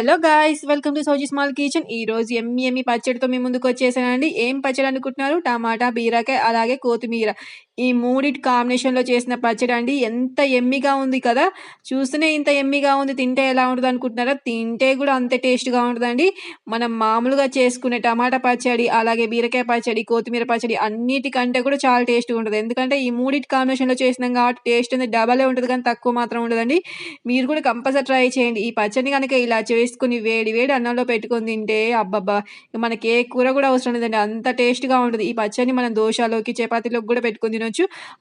Hello guys welcome to Soji small kitchen ఈ రోజు ఎమ్మి ఎమ్మి పచ్చడితో మీ ముందుకు వచ్చేసానండి. ఏం పచ్చడి అనుకుంటున్నారు? టమాటా బీరకాయ అలాగే కొత్తిమీర. ఈ మూడిటి కాంబినేషన్లో చేసిన పచ్చడి అండి. ఎంత ఎమ్మిగా ఉంది కదా! చూస్తేనే ఇంత ఎమ్మిగా ఉంది. తింటే ఎలా ఉంటుంది అనుకుంటున్నారా తింటే కూడా అంతే టేస్ట్గా ఉంటుందండి. మనం మామూలుగా చేసుకునే టమాటా పచ్చడి అలాగే బీరకాయ పచ్చడి కొత్తిమీర పచ్చడి అన్నిటికంటే కూడా చాలా టేస్ట్గా ఉంటుంది. ఎందుకంటే ఈ మూడిటి కాంబినేషన్లో చేసినాం కాబట్టి టేస్ట్ అనేది డబలే ఉంటుంది కానీ తక్కువ మాత్రం ఉండదండి. మీరు కూడా కంపల్సరీ ట్రై చేయండి. ఈ పచ్చడిని కనుక ఇలా చేసుకుని వేడి వేడి అన్నంలో పెట్టుకొని తింటే అబ్బబ్బా! మనకి ఏ కూర కూడా అవసరం లేదండి. అంత టేస్ట్గా ఉంటుంది. ఈ పచ్చడిని మనం దోశలోకి చపాతీలోకి కూడా పెట్టుకుని తినొచ్చు.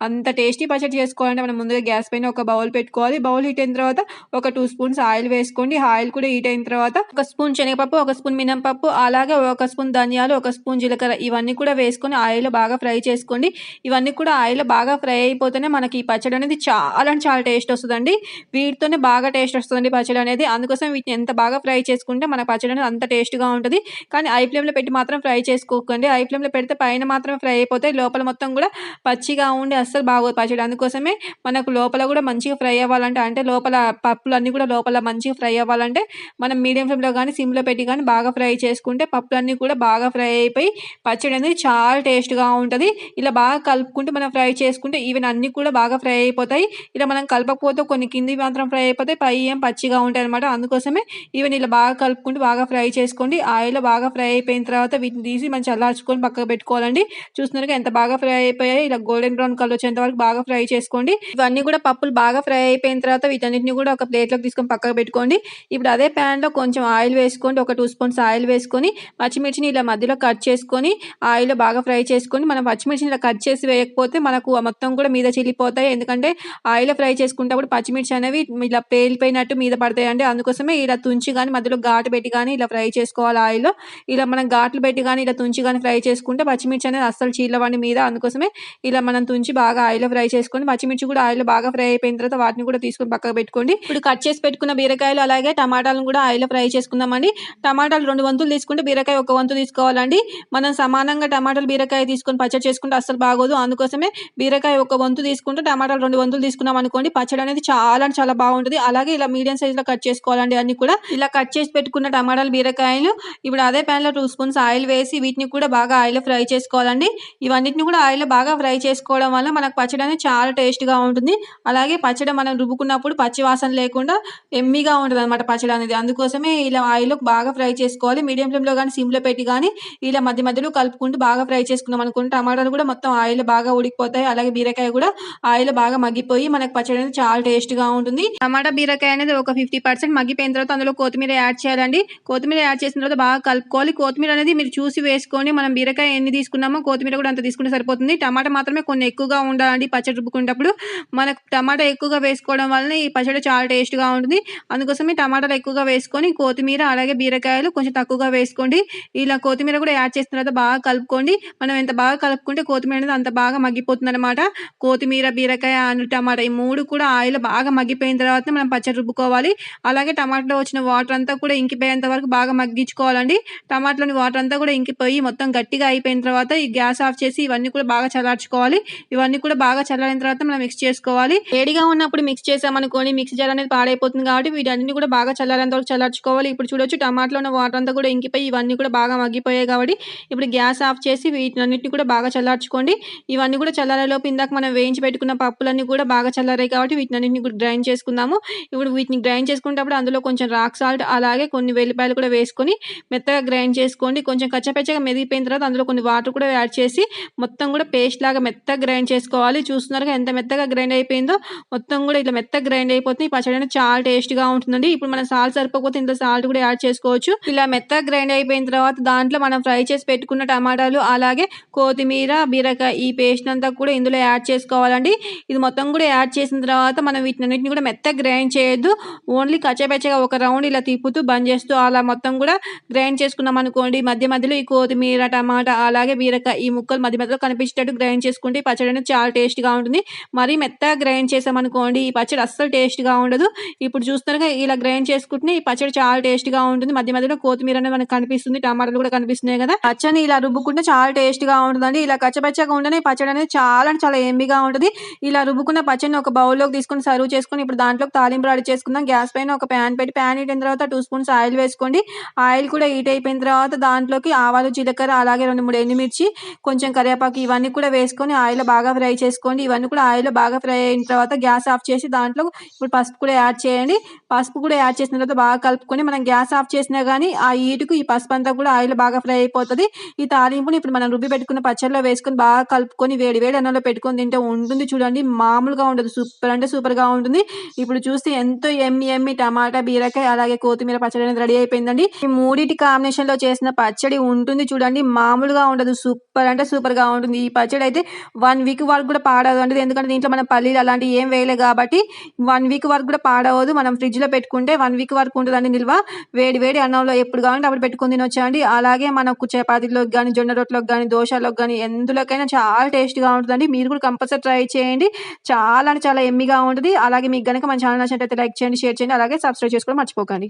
అంత టేస్టీ పచ్చడి చేసుకోవాలంటే మనం ముందుగా గ్యాస్ పైన ఒక బౌల్ పెట్టుకోవాలి. బౌల్ హీట్ అయిన తర్వాత ఒక టూ స్పూన్స్ ఆయిల్ వేసుకోండి. ఆయిల్ కూడా హీట్ అయిన తర్వాత ఒక స్పూన్ శనగపప్పు ఒక స్పూన్ మినపప్పు అలాగే ఒక స్పూన్ ధనియాలు ఒక స్పూన్ జీలకర్ర ఇవన్నీ కూడా వేసుకొని ఆయిల్ బాగా ఫ్రై చేసుకోండి. ఇవన్నీ కూడా ఆయిల్ బాగా ఫ్రై అయిపోతేనే మనకి ఈ పచ్చడి అనేది చాలా అంటే చాలా టేస్ట్ వస్తుందండి. వీటితోనే బాగా టేస్ట్ వస్తుందండి పచ్చడి అనేది. అందుకోసం వీటిని ఎంత బాగా ఫ్రై చేసుకుంటే మన పచ్చడి అనేది అంత టేస్ట్గా ఉంటుంది. కానీ ఐ ఫ్లేమ్లో పెట్టి మాత్రం ఫ్రై చేసుకోకండి. ఐ ఫ్లేమ్లో పెడితే పైన మాత్రం ఫ్రై అయిపోతాయి లోపల మొత్తం కూడా పచ్చిగా ఉండి అస్సలు బాగోదు పచ్చడి అందుకోసమే మనకు లోపల కూడా మంచిగా ఫ్రై అవ్వాలంటే అంటే లోపల పప్పులు అన్నీ కూడా లోపల మంచిగా ఫ్రై అవ్వాలంటే మనం మీడియం ఫ్లేమ్లో కానీ సిమ్లో పెట్టి కానీ బాగా ఫ్రై చేసుకుంటే పప్పులన్నీ కూడా బాగా ఫ్రై అయిపోయి పచ్చడి అనేది చాలా టేస్ట్గా ఉంటుంది. ఇలా బాగా కలుపుకుంటే మనం ఫ్రై చేసుకుంటే ఈవెన్ అన్నీ కూడా బాగా ఫ్రై అయిపోతాయి. ఇలా మనం కలపకపోతే కొన్ని కింది మాత్రం ఫ్రై అయిపోతాయి పై ఏం పచ్చిగా ఉంటాయి అనమాట అందుకోసమే ఈవెన్ ఇలా బాగా కలుపుకుంటూ బాగా ఫ్రై చేసుకోండి. ఆయిల్ బాగా ఫ్రై అయిపోయిన తర్వాత వీటిని తీసి మనం అల్లార్చుకొని పక్కకు పెట్టుకోవాలండి. చూస్తున్నారుగా ఎంత బాగా ఫ్రై అయిపోయాయి. ఇలా గోల్డెన్ బ్రౌన్ కలర్ వచ్చేంత వరకు బాగా ఫ్రై చేసుకోండి. ఇవన్నీ కూడా పప్పులు బాగా ఫ్రై అయిపోయిన తర్వాత వీటన్నిటిని కూడా ఒక ప్లేట్లోకి తీసుకొని పక్కకు పెట్టుకోండి. ఇప్పుడు అదే ప్యాన్లో కొంచెం ఆయిల్ వేసుకోండి. ఒక టూ స్పూన్స్ ఆయిల్ వేసుకొని పచ్చిమిర్చిని ఇలా మధ్యలో కట్ చేసుకొని ఆయిల్ బాగా ఫ్రై చేసుకొని మనం పచ్చిమిర్చిని ఇలా కట్ చేసి వేయకపోతే మనకు మొత్తం కూడా మీద చిల్లిపోతాయి. ఎందుకంటే ఆయిల్ ఫ్రై చేసుకునేటప్పుడు పచ్చిమిర్చి అనేవి ఇలా పేలిపోయినట్టు మీద పడతాయి అండి అందుకోసమే ఇలా తుంచి కానీ మధ్యలో ఘాటు పెట్టి కానీ ఇలా ఫ్రై చేసుకోవాలి ఆయిల్లో ఇలా మనం ఘాట్లు పెట్టి కానీ ఇలా తుంచి కానీ ఫ్రై చేసుకుంటే పచ్చిమిర్చి అనేది అస్సలు చీలవండి మీద. అందుకోసమే ఇలా మనం తుంచి బాగా ఆయిల్ ఫ్రై చేసుకొని పచ్చిమిర్చి కూడా ఆయిల్ బాగా ఫ్రై అయిపోయిన తర్వాత వాటిని కూడా తీసుకొని పక్కకు పెట్టుకోండి. ఇప్పుడు కట్ చేసి పెట్టుకున్న బీరకాయలు అలాగే టమాటాలను కూడా ఆయిల్ ఫ్రై చేసుకుందామండి. టమాటాలు రెండు వంతులు తీసుకుంటే బీరకాయ ఒక వంతు తీసుకోవాలండి. మనం సమానంగా టమాటాలు బీరకాయ తీసుకొని పచ్చడి చేసుకుంటే అస్సలు బాగోదు. అందుకోసమే బీరకాయ ఒక వంతు తీసుకుంటే టమాటాలు రెండు వంతులు తీసుకున్నాం అనుకోండి పచ్చడి అనేది చాలా చాలా బాగుంటుంది. అలాగే ఇలా మీడియం సైజులో కట్ చేసుకోవాలండి అన్ని కూడా. ఇలా కట్ చేసి పెట్టుకున్న టమాటాలు బీరకాయలు ఇప్పుడు అదే ప్యాన్లో టూ స్పూన్స్ ఆయిల్ వేసి వీటిని కూడా బాగా ఆయిల్ ఫ్రై చేసుకోవాలండి. ఇవన్నిటిని కూడా ఆయిల్ బాగా ఫ్రై చేసుకోవడం వల్ల మనకు పచ్చడి అనేది చాలా టేస్ట్గా ఉంటుంది. అలాగే పచ్చడి మనం రుబ్బుకున్నప్పుడు పచ్చి వాసన లేకుండా ఎమ్మిగా ఉంటుంది అనమాట పచ్చడి అనేది. అందుకోసమే ఇలా ఆయిల్ బాగా ఫ్రై చేసుకోవాలి. మీడియం ఫ్లేమ్లో కానీ సిమ్లో పెట్టి కానీ ఇలా మధ్య మధ్యలో కలుపుకుంటూ బాగా ఫ్రై చేసుకున్నాం అనుకుంటే టమాటాలు కూడా మొత్తం ఆయిల్ బాగా ఉడికిపోతాయి. అలాగే బీరకాయ కూడా ఆయిల్ బాగా మగ్గిపోయి మనకు పచ్చడి అనేది చాలా టేస్ట్గా ఉంటుంది. టమాటా బీరకాయ అనేది ఒక ఫిఫ్టీ పర్సెంట్ మగ్గిపోయిన తర్వాత అందులో కొత్తిమీర యాడ్ చేయాలండి. కొత్తిమీర యాడ్ చేసిన తర్వాత బాగా కలుపుకోవాలి. కొత్తిమీర అనేది మీరు చూసి వేసుకోండి మనం బీరకాయ ఎన్ని తీసుకున్నామో కొత్తిమీర కూడా అంత తీసుకుంటే సరిపోతుంది. టమాటా మాత్రమే కొన్ని ఎక్కువగా ఉండాలండి పచ్చడి రుబ్బుకునేటప్పుడు. మనకు టమాటా ఎక్కువగా వేసుకోవడం వలన ఈ పచ్చడి చాలా టేస్ట్గా ఉంటుంది. అందుకోసమే టమాటాలు ఎక్కువగా వేసుకొని కొత్తిమీర అలాగే బీరకాయలు కొంచెం తక్కువగా వేసుకోండి. ఇలా కొత్తిమీర కూడా యాడ్ చేసిన తర్వాత బాగా కలుపుకోండి. మనం ఎంత బాగా కలుపుకుంటే కొత్తిమీర అనేది అంత బాగా మగ్గిపోతుంది అనమాట కొత్తిమీర బీరకాయ అండ్ టమాటా ఈ మూడు కూడా ఆయిల్ బాగా మగ్గిపోయిన తర్వాత మనం పచ్చడి రుబ్బుకోవాలి. అలాగే టమాటాలో వచ్చిన వాటర్ అంతా కూడా ఇంకిపోయేంత వరకు బాగా మగ్గించుకోవాలండి. టమాటాలోని వాటర్ అంతా కూడా ఇంకిపోయి మొత్తం గట్టిగా అయిపోయిన తర్వాత ఈ గ్యాస్ ఆఫ్ చేసి ఇవన్నీ కూడా బాగా చల్లార్చుకోవాలి. ఇవన్నీ కూడా బాగా చల్లారిన తర్వాత మనం మిక్స్ చేసుకోవాలి. వేడిగా ఉన్నప్పుడు మిక్స్ చేసామనుకోండి మిక్స్ జార్ అనేది పాడైపోతుంది కాబట్టి వీటన్ని కూడా బాగా చల్లారేంత వరకు చల్లార్చుకోవాలి. ఇప్పుడు చూడొచ్చు టమాటాలో ఉన్న వాటర్ అంతా కూడా ఇంకిపోయి ఇవన్నీ కూడా బాగా మగ్గిపోయాయి కాబట్టి ఇప్పుడు గ్యాస్ ఆఫ్ చేసి వీటినన్నింటినీ కూడా బాగా చల్లార్చుకోండి. ఇవన్నీ కూడా చల్లారేలోపు ఇందాక మనం వేయించి పెట్టుకున్న పప్పులన్నీ కూడా బాగా చల్లారాయి కాబట్టి వీటినన్నింటినీ కూడా గ్రైండ్ చేసుకుందాము. ఇప్పుడు వీటిని గ్రైండ్ చేసుకునేటప్పుడు అందులో కొంచెం రాక్ సాల్ట్ అలాగే కొన్ని వెల్లిపాయలు కూడా వేసుకొని మెత్తగా గ్రైండ్ చేసుకోండి. కొంచెం కచ్చపచ్చగా మెదిగిపోయిన తర్వాత అందులో కొన్ని వాటర్ కూడా యాడ్ చేసి మొత్తం కూడా పేస్ట్ లాగా మెత్తగా గ్రైండ్ చేసుకోవాలి. చూస్తున్నారుగా ఎంత మెత్తగా గ్రైండ్ అయిపోయిందో. మొత్తం కూడా ఇట్లా మెత్తగా గ్రైండ్ అయిపోతుంది. ఈ పచ్చడి అనేది చాలా టేస్ట్గా ఉంటుందండి. ఇప్పుడు మనం సాల్ట్ సరిపోతే ఇంత సాల్ట్ కూడా యాడ్ చేసుకోవచ్చు. ఇలా మెత్తగా గ్రైండ్ అయిపోయిన తర్వాత దాంట్లో మనం ఫ్రై చేసి పెట్టుకున్న టమాటాలు అలాగే కొత్తిమీర బీరకాయ ఈ పేస్ట్ అంతా కూడా ఇందులో యాడ్ చేసుకోవాలండి. ఇది మొత్తం కూడా యాడ్ చేసిన తర్వాత మనం వీటినన్నింటిని కూడా మెత్తగా గ్రైండ్ చేయొద్దు. ఓన్లీ కచ్చపెచ్చగా ఒక రౌండ్ ఇలా తిప్పుతూ బంద్ చేస్తూ అలా మొత్తం కూడా గ్రైండ్ చేసుకున్నాం అనుకోండి. మధ్య మధ్యలో ఈ కొత్తిమీర టమాటా అలాగే బీరకాయ ఈ ముక్కలు మధ్య మధ్యలో కనిపించేటట్టు గ్రైండ్ చేసుకుంటే ఈ పచ్చడి అనేది చాలా టేస్ట్‌గా ఉంటుంది. మరీ మెత్తగా గ్రైండ్ చేసామనుకోండి ఈ పచ్చడి అస్సలు టేస్ట్‌గా ఉండదు. ఇప్పుడు చూస్తున్నారుగా ఇలా గ్రైండ్ చేసుకుంటే ఈ పచ్చడి చాలా టేస్ట్‌గా ఉంటుంది. మధ్య మధ్యలో కొత్తిమీర అనేది మనకు కనిపిస్తుంది. టమాటాలు కూడా కనిపిస్తున్నాయి కదా! పచ్చని ఇలా రుబ్బుకుంటే చాలా టేస్ట్‌గా ఉంటుందండి ఇలా కచ్చపచ్చగా ఉంటేనే పచ్చడి అనేది చాలా చాలా యమ్మీగా ఉంటది. ఇలా రుబ్బుకున్న పచ్చడిని ఒక బౌల్‌లోకి తీసుకొని సర్వ్ చేసుకొని ఇప్పుడు దాంట్లో తాలింపు రెడీ చేసుకుందాం. గ్యాస్ పైన ఒక పాన్ పెట్టి పాన్ హీట్ అయిన తర్వాత టూ స్పూన్స్ ఆయిల్ వేసుకోండి. ఆయిల్ కూడా హీట్ అయిపోయిన తర్వాత దాంట్లోకి ఆవాలు, జీలకర్ర అలాగే 2, 3 ఎండుమిర్చి, కొంచెం కరివేపాకు ఇవన్నీ కూడా వేసుకొని ఆయిల్ బాగా ఫ్రై చేసుకోండి. ఇవన్నీ కూడా ఆయిల్‌లో బాగా ఫ్రై అయిన తర్వాత గ్యాస్ ఆఫ్ చేసి దాంట్లో ఇప్పుడు పసుపు కూడా యాడ్ చేయండి. పసుపు కూడా యాడ్ చేసిన తర్వాత బాగా కలుపుకొని మనం గ్యాస్ ఆఫ్ చేసినా కానీ ఆ ఈటుకు ఈ పసుపు అంతా కూడా ఆయిల్ బాగా ఫ్రై అయిపోతుంది ఈ తాలింపుని ఇప్పుడు మనం రుబ్బి పెట్టుకున్న పచ్చడిలో వేసుకొని బాగా కలుపుకొని వేడి వేడి అన్నంలో పెట్టుకొని తింటే ఉంటుంది చూడండి మామూలుగా ఉండదు. సూపర్ అంటే సూపర్‌గా ఉంటుంది. ఇప్పుడు చూస్తే ఎంతో ఎమ్మి ఎమ్మి టమాటా, బీరకాయ అలాగే కొత్తిమీర పచ్చడి అనేది రెడీ అయిపోయిందండి. ఈ మూడింటి కాంబినేషన్‌లో చేసిన పచ్చడి ఉంటుంది చూడండి మామూలుగా ఉండదు. సూపర్ అంటే సూపర్‌గా ఉంటుంది. ఈ పచ్చడి అయితే వన్ వీక్ వరకు కూడా పాడవదండి. ఎందుకంటే దీంట్లో మనం పల్లీలు అలాంటివి ఏం వేయలే కాబట్టి వన్ వీక్ వరకు కూడా పాడవదు. మనం ఫ్రిడ్జ్‌లో పెట్టుకుంటే వన్ వీక్ వరకు ఉంటుందండి నిల్వ. వేడి వేడి అన్నంలో ఎప్పుడు కావాలంటే అప్పుడు పెట్టుకుని తినొచ్చండి. అలాగే మనకు చపాతీలోకి కానీ జొన్న రొట్టెలోకి కానీ దోశలోకి కానీ ఎందులోకైనా చాలా టేస్ట్‌గా ఉంటుందండి మీరు కూడా కంపల్సరీ ట్రై చేయండి. చాలా అంటే చాలా ఎమ్మిగా ఉంటుంది అలాగే మీకు కనుక మన ఛానల్ నచ్చినట్లయితే లైక్ చేయండి, షేర్ చేయండి. అలాగే సబ్స్క్రైబ్ చేసుకోవడం మర్చిపోకండి.